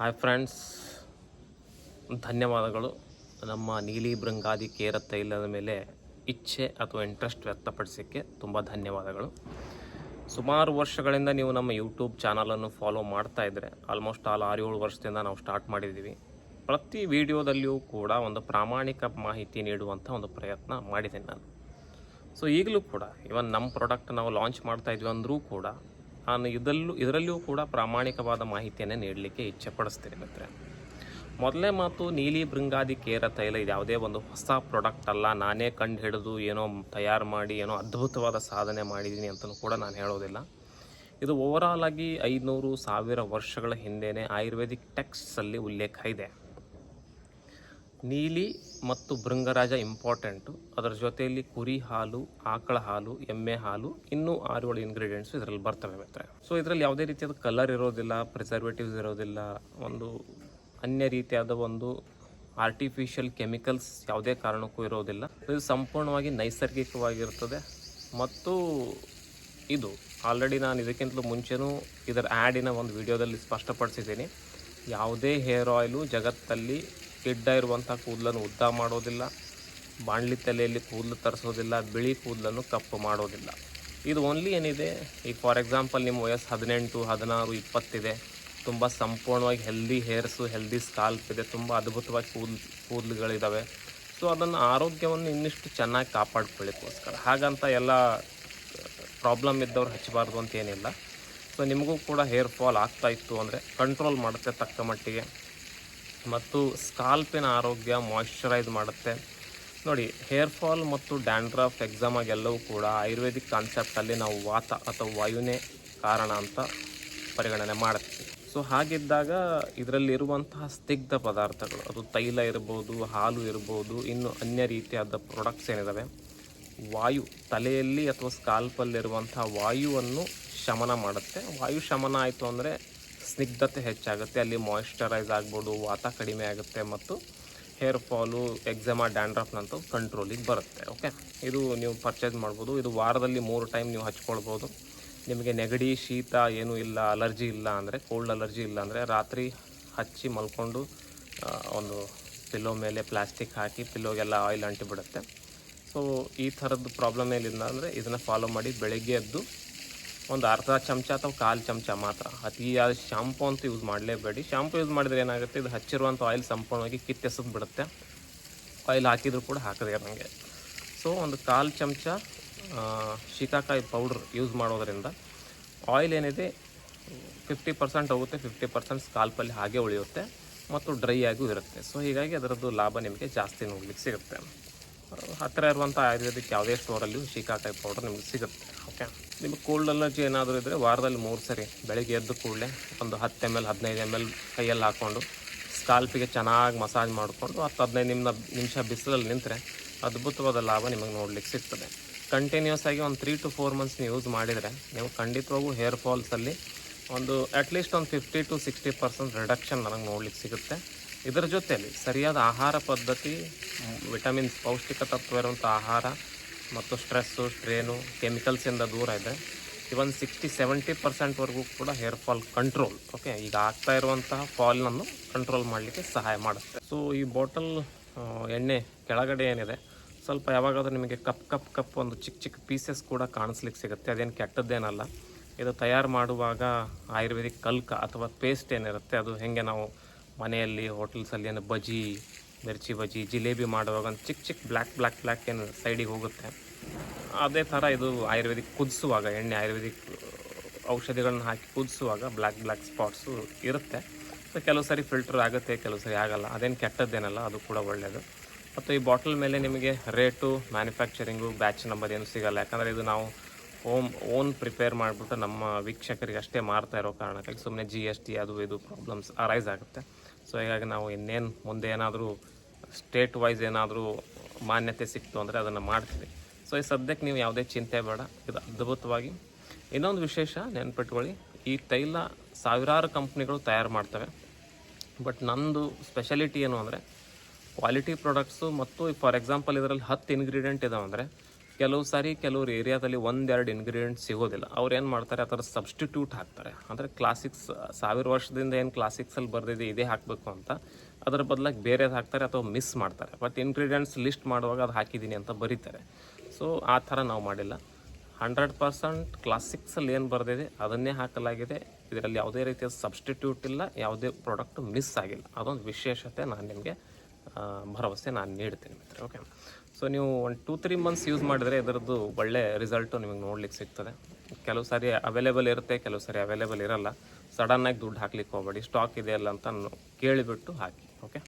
Hi friends ಧನ್ಯವಾದಗಳು. ನಮ್ಮ ನೀಲಿ ಬೃಂಗಾದಿ ಕೇರ ತೈಲದ ಮೇಲೆ ಇಚ್ಛೆ ಅಥವಾ ಇಂಟ್ರೆಸ್ಟ್ ವ್ಯಕ್ತಪಡಿಸೋಕ್ಕೆ ತುಂಬ ಧನ್ಯವಾದಗಳು. ಸುಮಾರು ವರ್ಷಗಳಿಂದ ನೀವು ನಮ್ಮ ಯೂಟ್ಯೂಬ್ ಚಾನಲನ್ನು ಫಾಲೋ ಮಾಡ್ತಾ ಇದ್ದರೆ ಆಲ್ಮೋಸ್ಟ್ ಆಲ್ ಆರು ಏಳು ವರ್ಷದಿಂದ ನಾವು ಸ್ಟಾರ್ಟ್ ಮಾಡಿದ್ದೀವಿ. ಪ್ರತಿ ವಿಡಿಯೋದಲ್ಲಿಯೂ ಕೂಡ ಒಂದು ಪ್ರಾಮಾಣಿಕ ಮಾಹಿತಿ ನೀಡುವಂಥ ಒಂದು ಪ್ರಯತ್ನ ಮಾಡಿದ್ದೀನಿ ನಾನು. ಸೊ ಈಗಲೂ ಕೂಡ ಇವನ್ ನಮ್ಮ ಪ್ರಾಡಕ್ಟ್ ನಾವು ಲಾಂಚ್ ಮಾಡ್ತಾ ಇದ್ವಿ ಅಂದರೂ ಕೂಡ ನಾನು ಇದರಲ್ಲೂ ಇದರಲ್ಲಿಯೂ ಕೂಡ ಪ್ರಾಮಾಣಿಕವಾದ ಮಾಹಿತಿಯನ್ನು ನೀಡಲಿಕ್ಕೆ ಇಚ್ಛೆ ಪಡಿಸ್ತೀನಿ ಮಿತ್ರ ಮೊದಲೇ ಮಾತು ನೀಲಿ ಬೃಂಗಾದಿ ಕೇರ ತೈಲ ಇದು ಯಾವುದೇ ಒಂದು ಹೊಸ ಪ್ರಾಡಕ್ಟ್ ಅಲ್ಲ. ನಾನೇ ಕಂಡು ಹಿಡಿದು ಏನೋ ತಯಾರು ಮಾಡಿ, ಏನೋ ಅದ್ಭುತವಾದ ಸಾಧನೆ ಮಾಡಿದ್ದೀನಿ ಅಂತಲೂ ಕೂಡ ನಾನು ಹೇಳೋದಿಲ್ಲ. ಇದು ಓವರಾಲ್ ಆಗಿ ಐದುನೂರು ಸಾವಿರ ವರ್ಷಗಳ ಹಿಂದೆಯೇ ಆಯುರ್ವೇದಿಕ್ ಟೆಕ್ಸ್ಟ್ಸಲ್ಲಿ ಉಲ್ಲೇಖ ಇದೆ. ನೀಲಿ ಮತ್ತು ಭೃಂಗರಾಜ ಇಂಪಾರ್ಟೆಂಟು ಅದರ ಜೊತೆಯಲ್ಲಿ ಕುರಿ ಹಾಲು, ಆಕಳ ಹಾಲು, ಎಮ್ಮೆ ಹಾಲು, ಇನ್ನೂ ಆರು ಏಳು ಇಂಗ್ರೀಡಿಯೆಂಟ್ಸ್ ಇದರಲ್ಲಿ ಬರ್ತವೆ ಮಿತ್ರ ಸೊ ಇದರಲ್ಲಿ ಯಾವುದೇ ರೀತಿಯಾದ ಕಲರ್ ಇರೋದಿಲ್ಲ ಪ್ರಿಸರ್ವೇಟಿವ್ಸ್ ಇರೋದಿಲ್ಲ, ಒಂದು ಅನ್ಯ ರೀತಿಯಾದ ಒಂದು ಆರ್ಟಿಫಿಷಿಯಲ್ ಕೆಮಿಕಲ್ಸ್ ಯಾವುದೇ ಕಾರಣಕ್ಕೂ ಇರೋದಿಲ್ಲ. ಇದು ಸಂಪೂರ್ಣವಾಗಿ ನೈಸರ್ಗಿಕವಾಗಿರ್ತದೆ. ಮತ್ತು ಇದು ಆಲ್ರೆಡಿ ನಾನು ಇದಕ್ಕಿಂತಲೂ ಮುಂಚೆನೂ ಇದರ ಆ್ಯಡಿನ ಒಂದು ವಿಡಿಯೋದಲ್ಲಿ ಸ್ಪಷ್ಟಪಡಿಸಿದ್ದೀನಿ. ಯಾವುದೇ ಹೇರ್ ಆಯಿಲು ಜಗತ್ತಲ್ಲಿ ಗಿಡ್ಡ ಇರುವಂಥ ಕೂದಲನ್ನು ಉದ್ದ ಮಾಡೋದಿಲ್ಲ, ಬಾಣಲಿ ತಲೆಯಲ್ಲಿ ಕೂದಲು ತರಿಸೋದಿಲ್ಲ, ಬಿಳಿ ಕೂದಲನ್ನು ಕಪ್ಪು ಮಾಡೋದಿಲ್ಲ. ಇದು ಓನ್ಲಿ ಏನಿದೆ? ಈಗ ಫಾರ್ ಎಕ್ಸಾಂಪಲ್ ನಿಮ್ಮ ವಯಸ್ಸು ಹದಿನೆಂಟು, ಹದಿನಾರು, ಇಪ್ಪತ್ತಿದೆ, ತುಂಬ ಸಂಪೂರ್ಣವಾಗಿ ಹೆಲ್ದಿ ಹೇರ್ಸು ಹೆಲ್ದಿ ಸ್ಕಾಲ್ಪ್ ಇದೆ, ತುಂಬ ಅದ್ಭುತವಾಗಿ ಕೂದಲು ಕೂದಲುಗಳಿದ್ದಾವೆ ಸೊ ಅದನ್ನು ಆರೋಗ್ಯವನ್ನು ಇನ್ನಿಷ್ಟು ಚೆನ್ನಾಗಿ ಕಾಪಾಡ್ಕೊಳ್ಳಿಕ್ಕೋಸ್ಕರ. ಹಾಗಂತ ಎಲ್ಲ ಪ್ರಾಬ್ಲಮ್ ಇದ್ದವ್ರು ಹಚ್ಚಬಾರ್ದು ಅಂತೇನಿಲ್ಲ ಸೊ ನಿಮಗೂ ಕೂಡ ಹೇರ್ ಫಾಲ್ ಆಗ್ತಾ ಇತ್ತು ಅಂದರೆ ಕಂಟ್ರೋಲ್ ಮಾಡುತ್ತೆ ತಕ್ಕ ಮಟ್ಟಿಗೆ. ಮತ್ತು ಸ್ಕಾಲ್ಪಿನ ಆರೋಗ್ಯ ಮಾಯಿಶ್ಚರೈಸ್ ಮಾಡುತ್ತೆ. ನೋಡಿ ಹೇರ್ ಫಾಲ್ ಮತ್ತು ಡ್ಯಾಂಡ್ರಫ್ ಎಕ್ಸಾಮಾಗಿ ಎಲ್ಲವೂ ಕೂಡ ಆಯುರ್ವೇದಿಕ್ ಕಾನ್ಸೆಪ್ಟಲ್ಲಿ ನಾವು ವಾತ ಅಥವಾ ವಾಯುನೇ ಕಾರಣ ಅಂತ ಪರಿಗಣನೆ ಮಾಡುತ್ತೆ ಸೊ ಹಾಗಿದ್ದಾಗ ಇದರಲ್ಲಿರುವಂತಹ ಸ್ನಿಗ್ಧ ಪದಾರ್ಥಗಳು, ಅದು ತೈಲ ಇರ್ಬೋದು, ಹಾಲು ಇರ್ಬೋದು, ಇನ್ನು ಅನ್ಯ ರೀತಿಯಾದ ಪ್ರಾಡಕ್ಟ್ಸ್ ಏನಿದ್ದಾವೆ ವಾಯು, ತಲೆಯಲ್ಲಿ ಅಥವಾ ಸ್ಕಾಲ್ಪಲ್ಲಿರುವಂಥ ವಾಯುವನ್ನು ಶಮನ ಮಾಡುತ್ತೆ. ವಾಯು ಶಮನ ಆಯಿತು ಅಂದರೆ ಸ್ನಿಗ್ಧತೆ ಹೆಚ್ಚಾಗುತ್ತೆ, ಅಲ್ಲಿ ಮಾಯಿಶ್ಚರೈಸ್ ಆಗ್ಬೋದು, ವಾತ ಕಡಿಮೆ ಆಗುತ್ತೆ ಮತ್ತು ಹೇರ್ ಫಾಲು ಎಕ್ಸಮಾ ಡ್ಯಾಂಡ್ರಫ್ನಂತೂ ಕಂಟ್ರೋಲಿಗೆ ಬರುತ್ತೆ ಓಕೆ ಇದು ನೀವು ಪರ್ಚೇಸ್ ಮಾಡ್ಬೋದು. ಇದು ವಾರದಲ್ಲಿ ಮೂರು ಟೈಮ್ ನೀವು ಹಚ್ಕೊಳ್ಬೋದು. ನಿಮಗೆ ನೆಗಡಿ, ಶೀತ ಏನೂ ಇಲ್ಲ ಅಲರ್ಜಿ ಇಲ್ಲ ಅಂದರೆ ಕೋಲ್ಡ್ ಅಲರ್ಜಿ ಇಲ್ಲ ಅಂದರೆ ರಾತ್ರಿ ಹಚ್ಚಿ ಮಲ್ಕೊಂಡು ಒಂದು ಪಿಲ್ಲೋ ಮೇಲೆ ಪ್ಲಾಸ್ಟಿಕ್ ಹಾಕಿ ಪಿಲ್ಲೋಗೆಲ್ಲ ಆಯಿಲ್ ಅಂಟಿಬಿಡುತ್ತೆ. ಸೊ ಈ ಥರದ್ದು ಪ್ರಾಬ್ಲಮ್ ಏನಿಲ್ಲ ಅಂದರೆ ಇದನ್ನು ಫಾಲೋ ಮಾಡಿ ಬೆಳಗ್ಗೆ ಎದ್ದು ಒಂದು ಅರ್ಧ ಚಮಚ ಅಥವಾ ಕಾಲು ಚಮಚ ಮಾತ್ರ. ಅತಿಯಾದ ಶಾಂಪು ಅಂತ ಯೂಸ್ ಮಾಡಲೇಬೇಡಿ. ಶಾಂಪು ಯೂಸ್ ಮಾಡಿದ್ರೆ ಏನಾಗುತ್ತೆ? ಇದು ಹಚ್ಚಿರುವಂಥ ಆಯಿಲ್ ಸಂಪೂರ್ಣವಾಗಿ ಕಿತ್ತೆಸದು ಬಿಡುತ್ತೆ. ಆಯಿಲ್ ಹಾಕಿದರೂ ಕೂಡ ಹಾಕದೆ ನನಗೆ ಸೊ ಒಂದು ಕಾಲು ಚಮಚ ಶೀತಾಕಾಯಿ ಪೌಡ್ರ್ ಯೂಸ್ ಮಾಡೋದರಿಂದ ಆಯಿಲ್ ಏನಿದೆ? ಫಿಫ್ಟಿ ಪರ್ಸೆಂಟ್ ಹೋಗುತ್ತೆ ಫಿಫ್ಟಿ ಪರ್ಸೆಂಟ್ ಸ್ಕಾಲ್ಪಲ್ಲಿ ಹಾಗೆ ಉಳಿಯುತ್ತೆ ಮತ್ತು ಡ್ರೈ ಆಗೂ ಇರುತ್ತೆ. ಸೊ ಹೀಗಾಗಿ ಅದರದ್ದು ಲಾಭ ನಿಮಗೆ ಜಾಸ್ತಿ ನೋಡ್ಲಿಕ್ಕೆ ಸಿಗುತ್ತೆ. ಹತ್ತಿರ ಇರುವಂಥ ಆಯುರ್ವೇದಿಕ್ ಯಾವುದೇ ಸ್ಟೋರಲ್ಲಿಯೂ ಶೀಕಾಕಾಯಿ ಪೌಡರ್ ನಿಮಗೆ ಸಿಗುತ್ತೆ. ಓಕೆ ನಿಮಗೆ ಕೋಲ್ಡ್ ಅಲರ್ಜಿ ಏನಾದರೂ ಇದ್ದರೆ ವಾರದಲ್ಲಿ ಮೂರು ಸರಿ ಬೆಳಗ್ಗೆ ಎದ್ದು ಕೂಡಲೇ ಒಂದು ಹತ್ತು ಎಂ ಎಲ್ ಹದಿನೈದು ಎಂ ಎಲ್ ಕೈಯಲ್ಲಿ ಹಾಕ್ಕೊಂಡು ಸ್ಕಾಲ್ಪಿಗೆ ಚೆನ್ನಾಗಿ ಮಸಾಜ್ ಮಾಡಿಕೊಂಡು ಹತ್ತು ಹದಿನೈದು ನಿಮಿಷ ನಿಮಿಷ ಬಿಸಿಲಲ್ಲಿ ನಿಂತರೆ ಅದ್ಭುತವಾದ ಲಾಭ ನಿಮಗೆ ನೋಡ್ಲಿಕ್ಕೆ ಸಿಗ್ತದೆ. ಕಂಟಿನ್ಯೂಸ್ ಆಗಿ ಒಂದು ತ್ರೀ ಟು ಫೋರ್ ಮಂತ್ಸ್ ನೀವು ಯೂಸ್ ಮಾಡಿದರೆ ನೀವು ಖಂಡಿತವಾಗೂ ಹೇರ್ ಫಾಲ್ಸಲ್ಲಿ ಒಂದು ಅಟ್ಲೀಸ್ಟ್ ಒಂದು fifty to sixty percent reduction ನನಗೆ ನೋಡ್ಲಿಕ್ಕೆ ಸಿಗುತ್ತೆ. ಇದರ ಜೊತೆಯಲ್ಲಿ ಸರಿಯಾದ ಆಹಾರ ಪದ್ಧತಿ ವಿಟಮಿನ್ಸ್ ಪೌಷ್ಟಿಕ ತತ್ವ ಇರುವಂಥ ಆಹಾರ ಮತ್ತು ಸ್ಟ್ರೆಸ್ಸು, ಸ್ಟ್ರೇನು, ಕೆಮಿಕಲ್ಸಿಂದ ದೂರ ಇದೆ. ಇವನ್ ಸಿಕ್ಸ್ಟಿ, ಸೆವೆಂಟಿ ಪರ್ಸೆಂಟ್ವರೆಗೂ ಕೂಡ ಹೇರ್ ಫಾಲ್ ಕಂಟ್ರೋಲ್, ಓಕೆ? ಈಗ ಆಗ್ತಾ ಇರುವಂತಹ ಫಾಲ್ನನ್ನು ಕಂಟ್ರೋಲ್ ಮಾಡಲಿಕ್ಕೆ ಸಹಾಯ ಮಾಡುತ್ತೆ. ಸೊ ಈ ಬಾಟಲ್ ಎಣ್ಣೆ ಕೆಳಗಡೆ ಏನಿದೆ, ಸ್ವಲ್ಪ ಯಾವಾಗಾದರೂ ನಿಮಗೆ ಕಪ್ ಕಪ್ ಕಪ್ ಒಂದು ಚಿಕ್ಕ ಚಿಕ್ಕ ಪೀಸಸ್ ಕೂಡ ಕಾಣಿಸ್ಲಿಕ್ಕೆ ಸಿಗುತ್ತೆ. ಅದೇನು ಕೆಟ್ಟದ್ದೇನಲ್ಲ. ಇದು ತಯಾರು ಮಾಡುವಾಗ ಆಯುರ್ವೇದಿಕ್ ಕಲ್ಕ ಅಥವಾ ಪೇಸ್ಟ್ ಏನಿರುತ್ತೆ, ಅದು ಹೇಗೆ ನಾವು ಮನೆಯಲ್ಲಿ, ಹೋಟೆಲ್ಸಲ್ಲಿ ಏನು ಬಜಿ ಮಿರ್ಚಿ ಬಜ್ಜಿ, ಜಿಲೇಬಿ ಮಾಡುವಾಗ ಒಂದು ಚಿಕ್ಕ ಚಿಕ್ಕ ಬ್ಲ್ಯಾಕ್ ಬ್ಲ್ಯಾಕ್ ಬ್ಲ್ಯಾಕ್ ಏನು ಸೈಡಿಗೆ ಹೋಗುತ್ತೆ. ಅದೇ ಥರ ಇದು ಆಯುರ್ವೇದಿಕ್ ಕುದಿಸುವಾಗ, ಎಣ್ಣೆ ಆಯುರ್ವೇದಿಕ್ ಔಷಧಿಗಳನ್ನ ಹಾಕಿ ಕುದಿಸುವಾಗ ಬ್ಲ್ಯಾಕ್ ಬ್ಲ್ಯಾಕ್ ಸ್ಪಾಟ್ಸು ಇರುತ್ತೆ. ಸೊ ಕೆಲವು ಸರಿ ಫಿಲ್ಟರ್ ಆಗುತ್ತೆ, ಕೆಲವು ಸರಿ ಆಗಲ್ಲ. ಅದೇನು ಕೆಟ್ಟದ್ದೇನಲ್ಲ, ಅದು ಕೂಡ ಒಳ್ಳೆಯದು ಮತ್ತು ಈ ಬಾಟಲ್ ಮೇಲೆ ನಿಮಗೆ ರೇಟು, ಮ್ಯಾನುಫ್ಯಾಕ್ಚರಿಂಗು, ಬ್ಯಾಚ್ ನಂಬರ್ ಏನು ಸಿಗಲ್ಲ. ಯಾಕಂದರೆ ಇದು ನಾವು ಓಮ್, ಓನ್ ಪ್ರಿಪೇರ್ ಮಾಡಿಬಿಟ್ಟು ನಮ್ಮ ವೀಕ್ಷಕರಿಗೆ ಅಷ್ಟೇ ಮಾರ್ತಾ ಇರೋ ಕಾರಣಕ್ಕಾಗಿ ಸುಮ್ಮನೆ ಜಿ ಅದು ಇದು ಪ್ರಾಬ್ಲಮ್ಸ್ ಅರೈಸ್ ಆಗುತ್ತೆ. ಸೊ ಹೀಗಾಗಿ ನಾವು ಇನ್ನೇನು ಮುಂದೆ ಏನಾದರೂ ಸ್ಟೇಟ್ ವೈಸ್ ಏನಾದರೂ ಮಾನ್ಯತೆ ಸಿಕ್ತು ಅಂದರೆ ಅದನ್ನು ಮಾಡ್ತೀವಿ. ಸೊ ಈ ಸದ್ಯಕ್ಕೆ ನೀವು ಯಾವುದೇ ಚಿಂತೆ ಬೇಡ. ಇದು ಅದ್ಭುತವಾಗಿ ಇನ್ನೊಂದು ವಿಶೇಷ ನೆನ್ಪಿಟ್ಕೊಳ್ಳಿ. ಈ ತೈಲ ಸಾವಿರಾರು ಕಂಪ್ನಿಗಳು ತಯಾರು ಮಾಡ್ತವೆ. ಬಟ್ ನಂದು ಸ್ಪೆಷಾಲಿಟಿ ಏನು ಅಂದರೆ ಕ್ವಾಲಿಟಿ ಪ್ರಾಡಕ್ಟ್ಸು ಮತ್ತು ಫಾರ್ ಎಕ್ಸಾಂಪಲ್ ಇದರಲ್ಲಿ ಹತ್ತು ಇನ್ಗ್ರೀಡಿಯೆಂಟ್ ಇದಾವೆ ಅಂದರೆ ಕೆಲವು ಸಾರಿ ಕೆಲವ್ರು ಏರಿಯಾದಲ್ಲಿ ಒಂದೆರಡು ಇಂಗ್ರೀಡಿಯೆಂಟ್ ಸಿಗೋದಿಲ್ಲ. ಅವ್ರು ಏನು ಮಾಡ್ತಾರೆ? ಆ ಥರ ಸಬ್ಸ್ಟಿಟ್ಯೂಟ್ ಹಾಕ್ತಾರೆ. ಅಂದರೆ ಕ್ಲಾಸಿಕ್ಸ್ ಸಾವಿರ ವರ್ಷದಿಂದ ಏನು ಕ್ಲಾಸಿಕ್ಸಲ್ಲಿ ಬರೆದಿದೆ, ಇದೇ ಹಾಕಬೇಕು ಅಂತ. ಅದರ ಬದಲಾಗಿ ಬೇರೆದು ಹಾಕ್ತಾರೆ ಅಥವಾ ಮಿಸ್ ಮಾಡ್ತಾರೆ. ಬಟ್ ಇಂಗ್ರೀಡಿಯೆಂಟ್ಸ್ ಲಿಸ್ಟ್ ಮಾಡುವಾಗ ಅದು ಹಾಕಿದ್ದೀನಿ ಅಂತ ಬರೀತಾರೆ. ಸೊ ಆ ಥರ ನಾವು ಮಾಡಿಲ್ಲ. ಹಂಡ್ರೆಡ್ ಪರ್ಸೆಂಟ್ ಕ್ಲಾಸಿಕ್ಸಲ್ಲಿ ಏನು ಬರೆದಿದೆ, ಅದನ್ನೇ ಹಾಕಲಾಗಿದೆ. ಇದರಲ್ಲಿ ಯಾವುದೇ ರೀತಿಯ ಸಬ್ಸ್ಟಿಟ್ಯೂಟ್ ಇಲ್ಲ, ಯಾವುದೇ ಪ್ರಾಡಕ್ಟ್ ಮಿಸ್ ಆಗಿಲ್ಲ. ಅದೊಂದು ವಿಶೇಷತೆ ನಾನು ನಿಮಗೆ ಭರವಸೆ ನಾನು ನೀಡ್ತೀನಿ ಮಿತ್ರ ಓಕೆ ಸೊ ನೀವು ಒಂದು ಟೂ ತ್ರೀ ಮಂತ್ಸ್ ಯೂಸ್ ಮಾಡಿದರೆ ಇದರದ್ದು ಒಳ್ಳೆ ರಿಸಲ್ಟು ನಿಮಗೆ ನೋಡ್ಲಿಕ್ಕೆ ಸಿಗ್ತದೆ. ಕೆಲವು ಸಾರಿ ಅವೈಲೇಬಲ್ ಇರುತ್ತೆ, ಕೆಲವು ಸಾರಿ ಅವೈಲೇಬಲ್ ಇರಲ್ಲ. ಸಡನ್ನಾಗಿ ದುಡ್ಡು ಹಾಕ್ಲಿಕ್ಕೆ ಹೋಗಬೇಡಿ. ಸ್ಟಾಕ್ ಇದೆಯಲ್ಲ ಅಂತ ಕೇಳಿಬಿಟ್ಟು ಹಾಕಿ ಓಕೆ